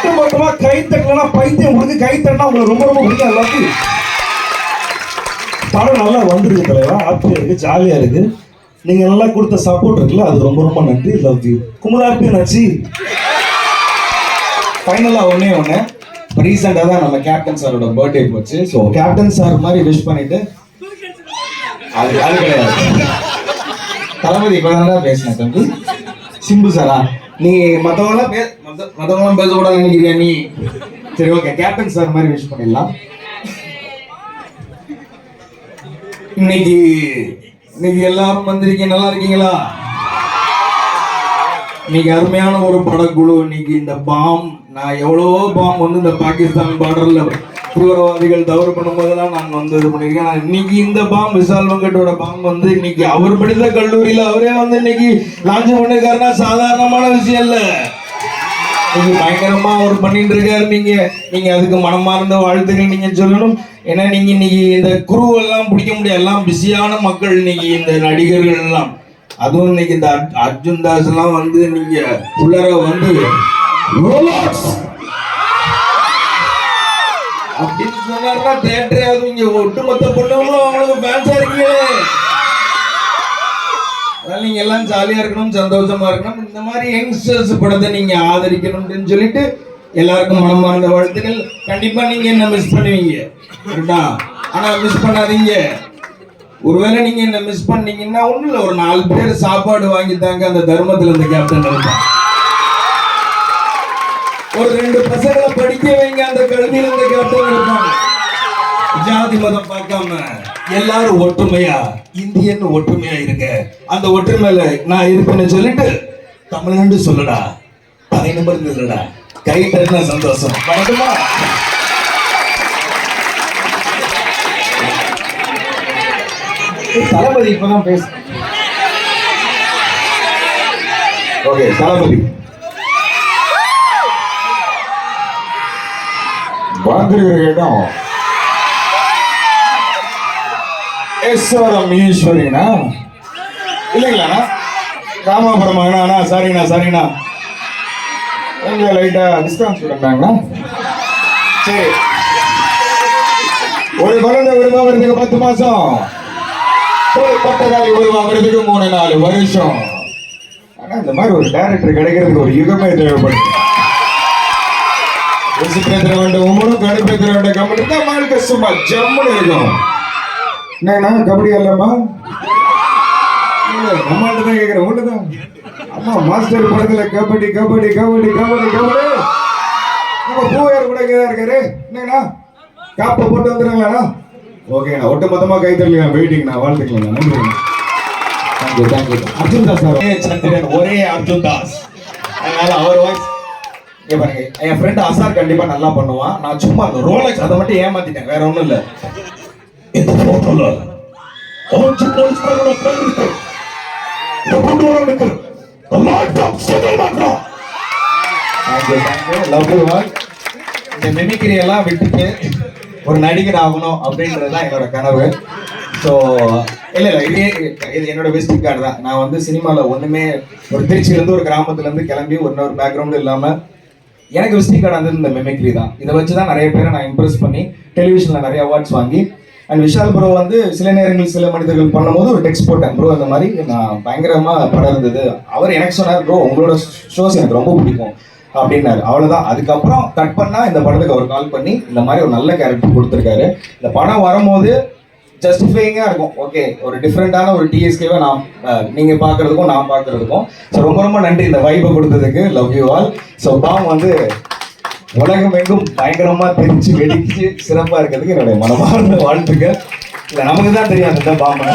ஒட்டு மொத்தமா கை தட்டலனா பைத்தியம் உங்களுக்கு கை தட்டினா உங்களுக்கு ரொம்ப ரொம்ப பிடிக்கும். எல்லாத்தையும் படம் நல்லா வந்திருக்கு தலைவா. ஹாப்பியா இருக்கு ஜாலியா இருக்கு. நீங்க நல்லா கொடுத்த சப்போர்ட் இருக்குல்ல அது ரொம்ப ரொம்ப நன்றி. லவ் யூ குமுதாப்பி நச்சி ஃபைனலாக ஒன்றே ஒன்று இப்போ ரீசெண்டாக தான் நம்ம கேப்டன் சாரோட பர்த்டே போச்சு. ஸோ கேப்டன் சார் மாதிரி விஷ் பண்ணிட்டு அது அது கிடையாது. தளபதி இப்போ தான் பேசினேன் தம்பி. சிம்பு சாரா. நீ மற்றவங்களாம் பே மத்த- பேசக்கூடாது நினைக்கிறியா நீ? சரி ஓகே கேப்டன் சார் மாதிரி விஷ் பண்ணிடலாம். இன்னைக்கு இன்னைக்கு எல்லாரும் வந்திருக்கீங்க நல்லா இருக்கீங்களா? இன்னைக்கு அருமையான ஒரு படக்குழு. இன்னைக்கு இந்த பாம் நான் எவ்வளவோ பாம் வந்து இந்த பாகிஸ்தான் பார்டர்ல தீவிரவாதிகள் தவறு பண்ணும்போதெல்லாம் நான் வந்து இது பண்ணியிருக்கேன் ஆனா இன்னைக்கு இந்த பாம் விசால் வெங்கட்டோட பாம் வந்து இன்னைக்கு அவர் படித்த கல்லூரியில் அவரே வந்து இன்னைக்கு லான்ச் பண்ணியிருக்காருன்னா சாதாரணமான விஷயம் இல்லை. நீங்க பயங்கரமா அவர் பண்ணிட்டு இருக்காரு நீங்க. நீங்க அதுக்கு மனமார்ந்த வாழ்த்துக்கள் நீங்க சொல்லணும். ஏன்னா நீங்க இன்னைக்கு இந்த குரு எல்லாம் பிடிக்க முடியாது. எல்லாம் பிஸியான மக்கள் இன்னைக்கு இந்த நடிகர்கள் எல்லாம். அதுவும் இன்னைக்கு இந்த அர்ஜுன் தாஸ் எல்லாம் வந்து நீங்க உள்ளர வந்து அப்படின்னு சொன்னாருன்னா தேட்டரே அது இங்க ஒட்டுமொத்த பொண்ணுங்களும் அவங்களுக்கு ஃபேன்ஸா இருக்கீங்களே. எல்லாம் ஜாலியா இருக்கணும் சந்தோஷமா இருக்கணும். இந்த மாதிரி யங்ஸ்டர்ஸ் படத்தை நீங்க ஆதரிக்கணும் அப்படின்னு சொல்லிட்டு எல்லாருக்கும் மனமார்ந்த வாழ்த்துக்கள். கண்டிப்பா நீங்க என்ன மிஸ் பண்ணுவீங்க? கரெக்டா ஆனா மிஸ் பண்ணாதீங்க. ஒருவேளை நீங்க என்ன மிஸ் பண்ணீங்கன்னா ஒண்ணு இல்ல ஒரு நாலு பேர் சாப்பாடு வாங்கி தாங்க அந்த தர்மத்துல இந்த கேப்டன் இருப்பான் ஒரு ரெண்டு பசங்களை படிக்க வைங்க அந்த கல்வியில இந்த கேப்டன் இருப்பாங்க ஜாதி மதம் பார்க்காம எல்லாரும் ஒற்றுமையா? இந்தியன் ஒற்றுமையா இருங்க. அந்த ஒற்றுமையில நான் இருப்பேன்னு சொல்லிட்டு தமிழ்நாடு சொல்லடா. தலை நம்பர் இல்லடா. கை தட்டின சந்தோஷம். வணக்கமா தளபதி இப்பதான் பேச ஓகே தளபதி. வந்திருக்கிற இடம். ஈஸ்வரம் ஈஸ்வரினா? இல்லைங்களா? ராமாபுரம் அண்ணா சாரிண்ணா சாரிண்ணா. கொஞ்சம் லைட்டா டிஸ்கவுண்ட் சொல்லிட்டாங்கண்ணா சரி. ஒரு குழந்தை உருவாகிறதுக்கு பத்து மாசம். ஒரு பட்டதாரி உருவாகிறதுக்கு மூணு நாலு வருஷம். ஆனா இந்த மாதிரி ஒரு டேரக்டர் கிடைக்கிறதுக்கு ஒரு யுகமே தேவைப்படுது. பேசுற வேண்டும் உமரும் கடுப்பேத்திர வேண்டிய கம்பெனி தான் வாழ்க்கை சும்மா ஜம்முன்னு இருக்கும். என்னங்கண்ணா கபடி அல்லம்மா இல்ல தான் கேட்குறேன் ஒன்று தான். அம்மா மாஸ்டர் படத்தில் கபடி கபடி கபடி கபடி கபடி. நம்ம பூவையார் கூட இங்கே தான் இருக்காரு. என்னங்கண்ணா? காப்பை போட்டு வந்துடுங்களா ஓகேண்ணா ஒட்டு மொத்தமாக கை தரலாம் வெயிட்டிங்ண்ணா வாழ்த்துக்கலாம்ண்ணா நன்றிண்ணா thank you thank you Arjun Das sir. ஒரே சந்திரன் ஒரே அர்ஜுன் தாஸ். அதனால அவர் வாய்ஸ் பாருங்க என் ஃப்ரெண்ட் அசார் கண்டிப்பா நல்லா பண்ணுவான். நான் சும்மா அந்த ரோலக்ஸ் அதை மட்டும் ஏமாத்திட்டேன் வேற ஒன்றும் இல்லை. இந்த போட்டோல அஞ்சு போலீஸ்காரோட பேர் இருக்கு இந்த கொண்டு வர இருக்கு லாட்டம் செகண்ட் மாத்திரம் thank you love you all இந்த மிமிக்ரி எல்லாம் விட்டுட்டு ஒரு நடிகர் ஆகணும் அப்படின்றது தான் என்னோட கனவு. ஸோ இல்லை இல்லை இதே இது என்னோட விசிட்டிங் கார்டு தான். நான் வந்து சினிமாவில் ஒன்றுமே ஒரு திருச்சியிலேருந்து ஒரு கிராமத்துலேருந்து கிளம்பி ஒரு ஒரு பேக்ரவுண்டு இல்லாமல் எனக்கு விசிட்டிங் கார்டு வந்து இந்த மெமிக்ரி தான். இதை வச்சு தான் நிறைய பேரை நான் இம்ப்ரெஸ் பண்ணி டெலிவிஷனில் நிறைய அவார்ட்ஸ் வாங்கி அண்ட் விஷால் ப்ரோ வந்து சில நேரங்களில் சில மனிதர்கள் பண்ணும்போது ஒரு டெக்ஸ்ட் போட்டேன் ப்ரோ அந்த மாதிரி நான் பயங்கரமாக படம் இருந்தது. அவர் எனக்கு சொன்னார் ப்ரோ உங்களோட ஷோஸ் எனக்கு ரொம்ப பிடிக்கும். அப்படின்னாரு. அவ்வளவுதான். அதுக்கப்புறம் கட் பண்ணா இந்த படத்துக்கு அவர் கால் பண்ணி இந்த மாதிரி ஒரு நல்ல கேரக்டர் கொடுத்துருக்காரு. இந்த படம் வரும்போது ஜஸ்டிஃபைங்காக இருக்கும். ஓகே ஒரு டிஃப்ரெண்ட்டான ஒரு டிஎஸ்கேவை நான் நீங்கள் பார்க்குறதுக்கும் நான் பார்க்குறதுக்கும். ஸோ ரொம்ப ரொம்ப நன்றி இந்த வைப்பை கொடுத்ததுக்கு. லவ் யூ ஆல் ஸோ பாம் வந்து உலகம் எங்கும் பயங்கரமா தெரிஞ்சு வெடிச்சு சிறப்பா இருக்கிறதுக்கு என்னுடைய மனமார்ந்த வாழ்த்துக்கள். இல்லை நமக்கு தான் தெரியாது அந்த பாம்பை.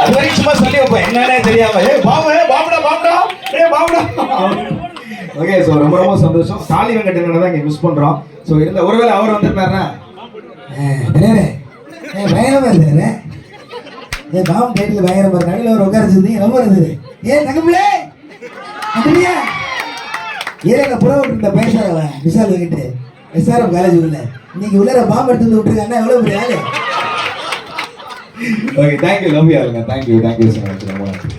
அது வரைக்கும் சும்மா சொல்லி வைப்போம். என்னன்னே தெரியாம ஏ பாம்பு பாம்புடா பாம்புடா ஏ பாம்புடா. ஓகே ஸோ ரொம்ப ரொம்ப சந்தோஷம். சாலி வெங்கடேசனை தான் இங்கே மிஸ் பண்றோம். ஸோ இருந்த ஒருவேளை அவர் வந்திருந்தாருன்னா ஏ பயங்கரமா இருந்தேன் ஏ பாம்பு டைட்டில் பயங்கரமா இருக்காங்க இல்லை அவர் உட்கார வச்சிருந்தீங்க ரொம்ப இருந்தது. ஏன் தங்கப்பிள்ளே அப்படியா? ஏன் அந்த இந்த விட்டு விசால் கிட்ட. எஸ்ஆர்எம் காலேஜ் உள்ள இன்னைக்கு உள்ளார பாம்பு எடுத்து வந்து விட்டுருக்காங்கன்னா எவ்வளவு பெரிய ஆளு? Okay thank you love you thank you thank you so much ரொம்ப நன்றி.